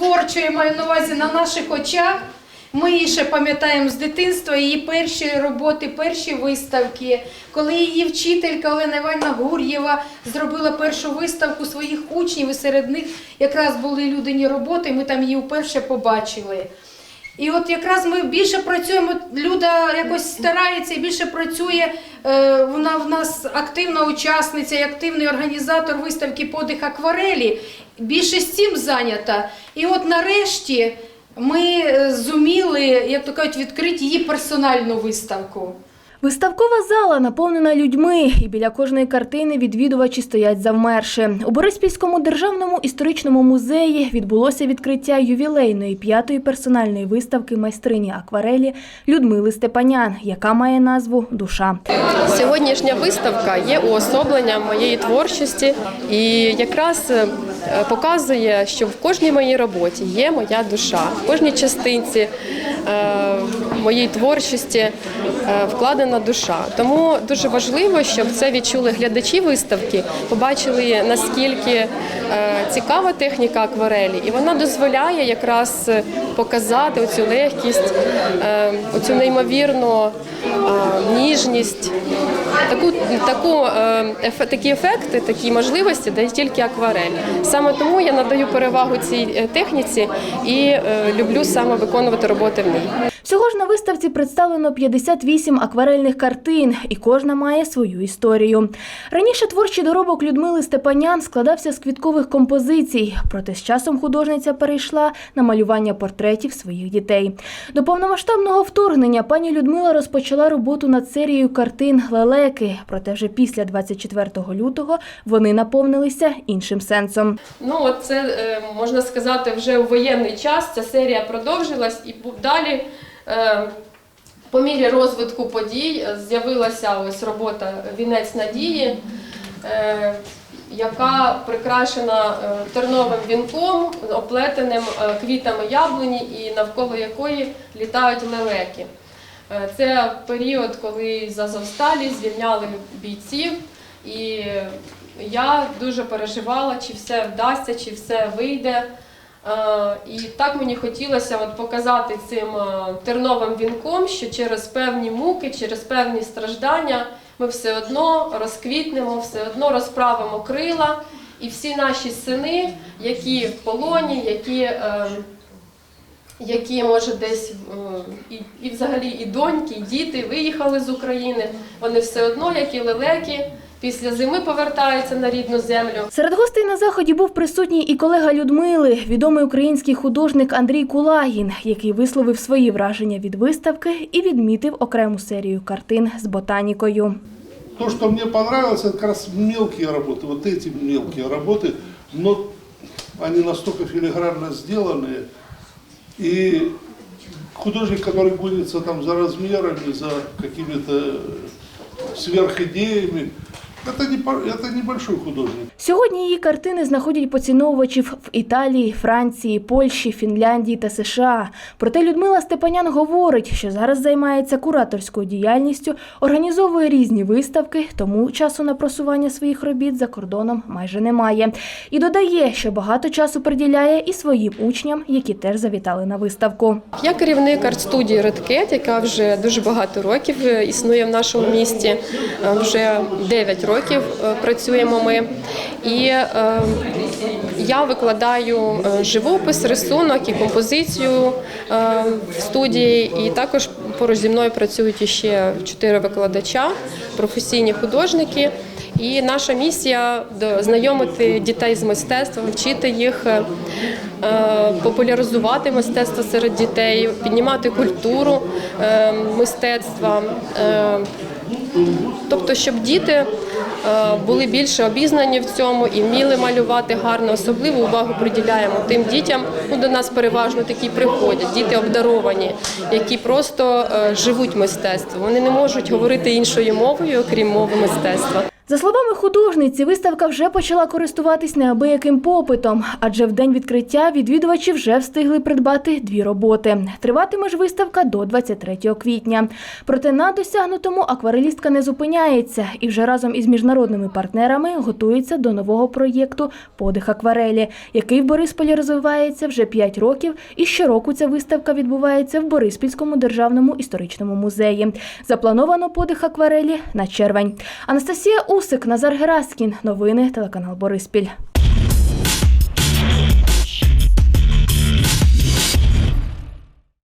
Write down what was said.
творчо, я маю на увазі на наших очах. Ми її ще пам'ятаємо з дитинства, її перші роботи, перші виставки. Коли її вчителька Олена Івановна Гур'єва зробила першу виставку своїх учнів, і серед них якраз були людині роботи, ми там її вперше побачили. І от якраз ми більше працюємо, Люда якось старається і більше працює. е, Вона в нас активна учасниця і активний організатор виставки подих акварелі. Більше з цим зайнята. І от нарешті ми е, зуміли, як то кажуть, відкрити її персональну виставку. Виставкова зала наповнена людьми, і біля кожної картини відвідувачі стоять завмерши. У Бориспільському державному історичному музеї відбулося відкриття ювілейної п'ятої персональної виставки майстрині акварелі Людмили Степанян, яка має назву Душа. Сьогоднішня виставка є уособленням моєї творчості і якраз е, показує, що в кожній моїй роботі є моя душа, в кожній частинці е, моєї творчості е, вкладена душа. Тому дуже важливо, щоб це відчули глядачі виставки, побачили наскільки е, цікава техніка акварелі, і вона дозволяє якраз е, показати оцю легкість, е, оцю неймовірну е, ніжність. Таку, таку, е, ефе- такі ефекти, такі можливості дає тільки акварель. Саме тому я надаю перевагу цій е, техніці і е, люблю саме виконувати роботи в ній. Всього ж на виставці представлено 58 акварельних картин, і кожна має свою історію. Раніше творчий доробок Людмили Степанян складався з квіткових композицій, проте з часом художниця перейшла на малювання портретів своїх дітей. До повномасштабного вторгнення пані Людмила розпочала роботу над серією картин Лелеки, проте вже після 24 лютого вони наповнилися іншим сенсом. Ну, от це е, можна сказати, вже у воєнний час ця серія продовжилась і далі. Е, По мірі розвитку подій з'явилася ось робота Вінець надії, е, яка прикрашена е, терновим вінком, оплетеним квітами яблуні, і навколо якої літають лелеки. Це період, коли з Азовсталі звільняли бійців, і я дуже переживала, чи все вдасться, чи все вийде. Е, І так мені хотілося от показати цим е, терновим вінком, що через певні муки, через певні страждання ми все одно розквітнемо, все одно розправимо крила, і всі наші сини, які в полоні, які е, які може десь е, і, взагалі і доньки, і діти виїхали з України. Вони все одно, як і лелеки, після зими повертаються на рідну землю. Серед гостей на заході був присутній і колега Людмили, відомий український художник Андрій Кулагін, який висловив свої враження від виставки і відмітив окрему серію картин з ботанікою. То, что мне понравилось, это как раз мелкие работы, вот эти мелкие работы, но они настолько филигранно сделанные. И художник, который гонится там за размерами, за какими-то сверхидеями, это, не, это небольшой художник. Сьогодні її картини знаходять поціновувачів в Італії, Франції, Польщі, Фінляндії та США. Проте Людмила Степанян говорить, що зараз займається кураторською діяльністю, організовує різні виставки, тому часу на просування своїх робіт за кордоном майже немає. І додає, що багато часу приділяє і своїм учням, які теж завітали на виставку. Я керівник арт-студії Редкет, яка вже дуже багато років існує в нашому місті. Е, Вже 9 років е, працюємо ми. І е, я викладаю е, живопис, рисунок і композицію в студії. І також поруч зі мною працюють іще чотири викладача, професійні художники. І наша місія знайомити дітей з мистецтвом, вчити їх популяризувати мистецтво серед дітей, піднімати культуру мистецтва. Тобто, щоб діти е, були більше обізнані в цьому і вміли малювати гарно, особливу увагу приділяємо тим дітям. Ну, до нас переважно такі приходять, діти обдаровані, які просто е, живуть мистецтво. Вони не можуть говорити іншою мовою, окрім мови мистецтва. За словами художниці, виставка вже почала користуватись неабияким попитом, адже в день відкриття відвідувачі вже встигли придбати дві роботи. Триватиме ж виставка до 23 квітня. Проте на досягнутому акварелістка не зупиняється і вже разом із міжнародними партнерами готується до нового проєкту Подих акварелі, який в Борисполі розвивається вже 5 років. І щороку ця виставка відбувається в Бориспільському державному історичному музеї. Заплановано подих акварелі на червень. Анастасія Усик, Назар Гераскін. Новини телеканал Бориспіль.